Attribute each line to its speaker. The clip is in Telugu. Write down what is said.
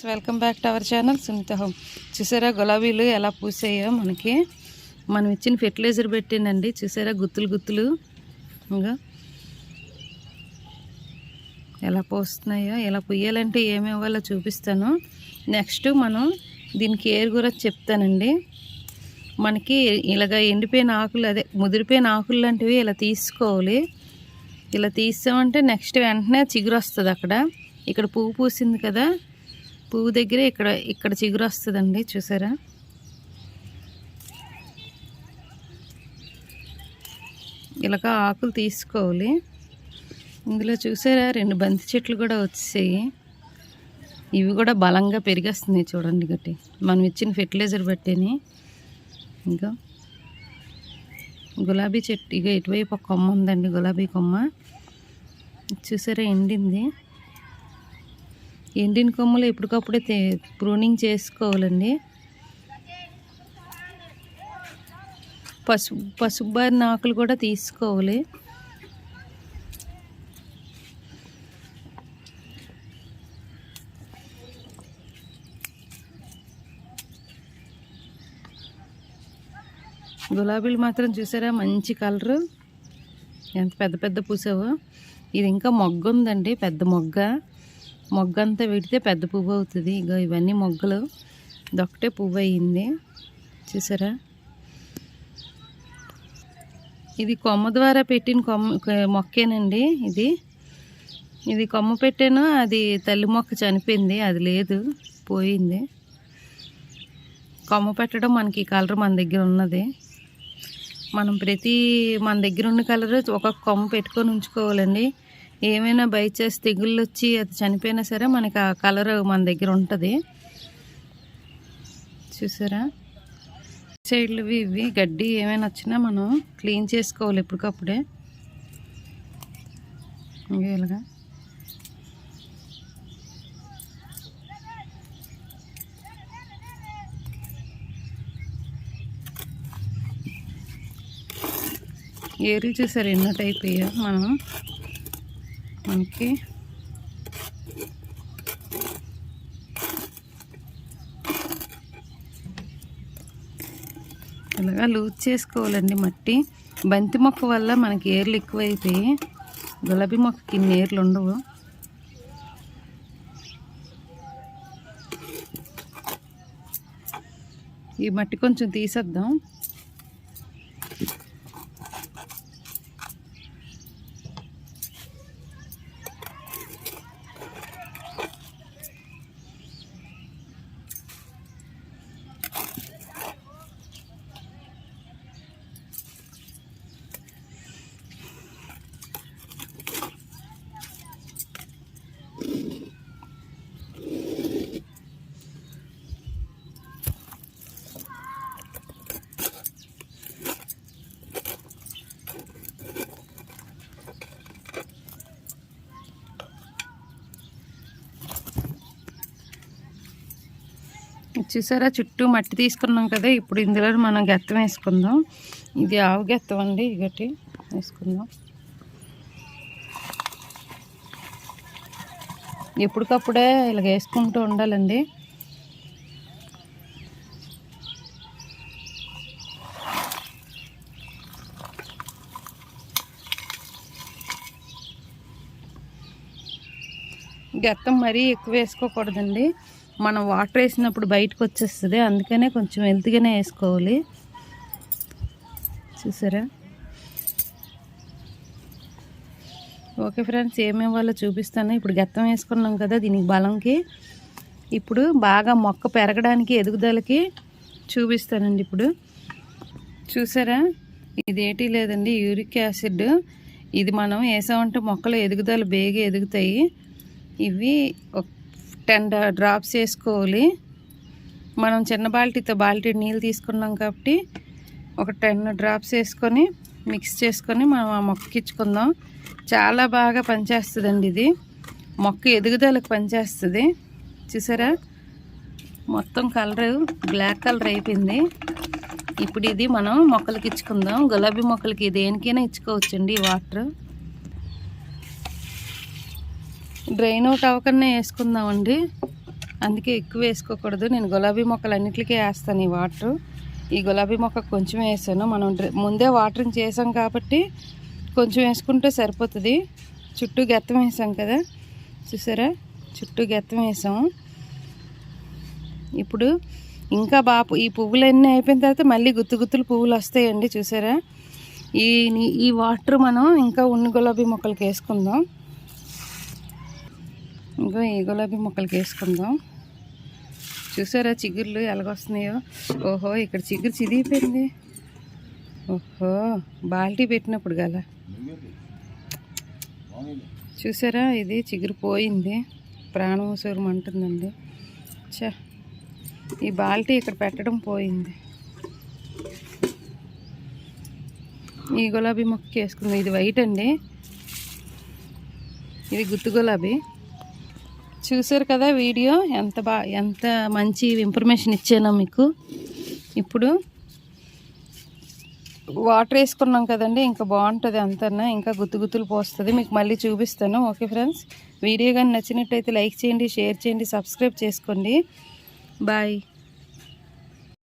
Speaker 1: Welcome back to our channel Sunitha home చూసారా గులాబీలు ఎలా పూసాయో మనకి? మనం ఇచ్చిన ఫెర్టిలైజర్ పెట్టిందండి. చూసారా గుత్తులు గుత్తులు? ఇంకా ఎలా పోస్తున్నాయో ఎలా పుయ్యాలంటే ఏమేవాలో ఇవ్వాలో చూపిస్తాను. నెక్స్ట్ మనం దీనికి ఏరు గురించి చెప్తానండి. మనకి ఇలాగ ఎండిపోయిన ఆకులు అదే ముదిరిపోయిన ఆకులు లాంటివి ఇలా తీసుకోవాలి. ఇలా తీసామంటే నెక్స్ట్ వెంటనే చిగురు వస్తుంది అక్కడ. ఇక్కడ పువ్వు పూసింది కదా పువ్వు దగ్గరే ఇక్కడ ఇక్కడ చిగురు వస్తుందండి చూసారా? ఇలాగ ఆకులు తీసుకోవాలి. ఇందులో చూసారా రెండు బంతి చెట్లు కూడా వచ్చాయి ఇవి కూడా బలంగా పెరిగేస్తున్నాయి చూడండి గట్టి. మనం ఇచ్చిన ఫెర్టిలైజర్ బట్టిని. ఇంకా గులాబీ చెట్టు ఇక ఇటువైపు ఒక కొమ్మ ఉందండి గులాబీ కొమ్మ. చూసారా ఎండింది. ఎండిన కొమ్మలు ఎప్పటికప్పుడే ప్రూనింగ్ చేసుకోవాలండి. పసుపు పసుపు బారిన ఆకులు కూడా తీసుకోవాలి. గులాబీలు మాత్రం చూసారా? మంచి కలరు. ఎంత పెద్ద పెద్ద పూసావో. ఇది ఇంకా మొగ్గ ఉందండి పెద్ద మొగ్గ. మొగ్గ అంతా పెడితే పెద్ద పువ్వు అవుతుంది. ఇగో ఇవన్నీ మొగ్గలు. ఇదొక్కటే పువ్వు అయ్యింది. చూసారా? ఇది కొమ్మ ద్వారా పెట్టిన కొమ్మ మొక్కేనండి ఇది. ఇది కొమ్మ పెట్టాను అది తల్లి మొక్క చనిపోయింది అది లేదు పోయింది. కొమ్మ పెట్టడం మనకి ఈ కలర్ మన దగ్గర ఉన్నది. మనం ప్రతి మన దగ్గర ఉన్న కలర్ ఒక కొమ్మ పెట్టుకొని ఉంచుకోవాలండి. ఏమైనా బై చేసి తెగుళ్ళు వచ్చి అది చనిపోయినా సరే మనకి ఆ కలర్ మన దగ్గర ఉంటుంది. చూసారా? సైడ్లు ఇవి గడ్డి ఏమైనా వచ్చినా మనం క్లీన్ చేసుకోవాలి ఎప్పటికప్పుడే. ఇంకా ఇలాగా చూసారు ఎన్నో టైప్ అయ్యా మనం మనకి. ఇలాగా లూజ్ చేసుకోవాలండి మట్టి. బంతి మొక్క వల్ల మనకి ఏర్లు ఎక్కువైపోయి గులాబీ మొక్కకి ఇన్ని ఏర్లు ఉండవు. ఈ మట్టి కొంచెం తీసేద్దాం. చూసారా? చుట్టూ మట్టి తీసుకున్నాం కదా ఇప్పుడు ఇందులో మనం గెత్తం వేసుకుందాం. ఇది ఆవు గెత్తం అండి ఇగటి వేసుకుందాం. ఎప్పటికప్పుడే ఇలాగ వేసుకుంటూ ఉండాలండి. గెత్తం మరీ ఎక్కువ వేసుకోకూడదండి. మనం వాటర్ వేసినప్పుడు బయటకు వచ్చేస్తుంది. అందుకనే కొంచెం హెల్త్గానే వేసుకోవాలి. చూసారా? ఓకే ఫ్రెండ్స్ ఏమేమి వాళ్ళో చూపిస్తాను. ఇప్పుడు గెత్తం వేసుకున్నాం కదా దీనికి బలంకి. ఇప్పుడు బాగా మొక్క పెరగడానికి ఎదుగుదలకి చూపిస్తానండి ఇప్పుడు. చూసారా? ఇదేటి లేదండి యూరిక్ యాసిడ్. ఇది మనం వేసామంటే మొక్కలు ఎదుగుదల బేగా ఎదుగుతాయి. ఇవి ఒక టెన్ డ్రాప్స్ వేసుకోవాలి. మనం చిన్న బాల్టీతో బాల్టీ నీళ్ళు తీసుకున్నాం కాబట్టి ఒక టెన్ డ్రాప్స్ వేసుకొని మిక్స్ చేసుకొని మనం ఆ మొక్కకి ఇచ్చుకుందాం చాలా బాగా పనిచేస్తుందండి ఇది. మొక్క ఎదుగుదలకు పనిచేస్తుంది. చూసారా? మొత్తం కలరు బ్లాక్ కలర్ అయిపోయింది. ఇప్పుడు ఇది మనం మొక్కలకి ఇచ్చుకుందాం. గులాబీ మొక్కలకి దేనికైనా ఇచ్చుకోవచ్చండి ఈ వాటర్. డ్రైన్ అవుట్ అవ్వకనే వేసుకుందామండి. అందుకే ఎక్కువ వేసుకోకూడదు. నేను గులాబీ మొక్కలు అన్నిటికీ వేస్తాను ఈ వాటర్. ఈ గులాబీ మొక్క కొంచెం వేసాను. మనం ముందే వాటరింగ్ చేసాం కాబట్టి కొంచెం వేసుకుంటే సరిపోతుంది. చుట్టూ గెత్తం వేసాం కదా. చూసారా? చుట్టూ గెత్తం వేసాము ఇప్పుడు ఇంకా బాగా ఈ పువ్వులన్నీ అయిపోయిన తర్వాత మళ్ళీ గుత్తు గుత్తులు పువ్వులు వస్తాయండి. చూసారా? ఈ ఈ వాటర్ మనం ఇంకా ఉన్న గులాబీ మొక్కలకి వేసుకుందాం. ఇంకో ఈ గులాబీ మొక్కలకి వేసుకుందాం. చూసారా చిగుర్లు ఎలాగొస్తున్నాయో? ఓహో ఇక్కడ చిగురు చిదిగిపోయింది. ఓహో బాల్టీ పెట్టినప్పుడు గల చూసారా ఇది చిగురు పోయింది. ప్రాణం సూరం అంటుందండి. చా ఈ బాల్టీ ఇక్కడ పెట్టడం పోయింది. ఈ గులాబీ మొక్క వేసుకుందాం. ఇది వైట్ అండి. ఇది గుత్తు గులాబీ. చూసారు కదా వీడియో? ఎంత బా ఎంత మంచి ఇన్ఫర్మేషన్ ఇచ్చానో మీకు. ఇప్పుడు వాటర్ వేసుకున్నాం కదండి ఇంకా బాగుంటుంది అంతన్నా ఇంకా గుత్తు గుత్తులు పోస్తుంది. మీకు మళ్ళీ చూపిస్తాను. ఓకే ఫ్రెండ్స్ వీడియో కానీ నచ్చినట్టయితే లైక్ చేయండి షేర్ చేయండి సబ్స్క్రైబ్ చేసుకోండి. బాయ్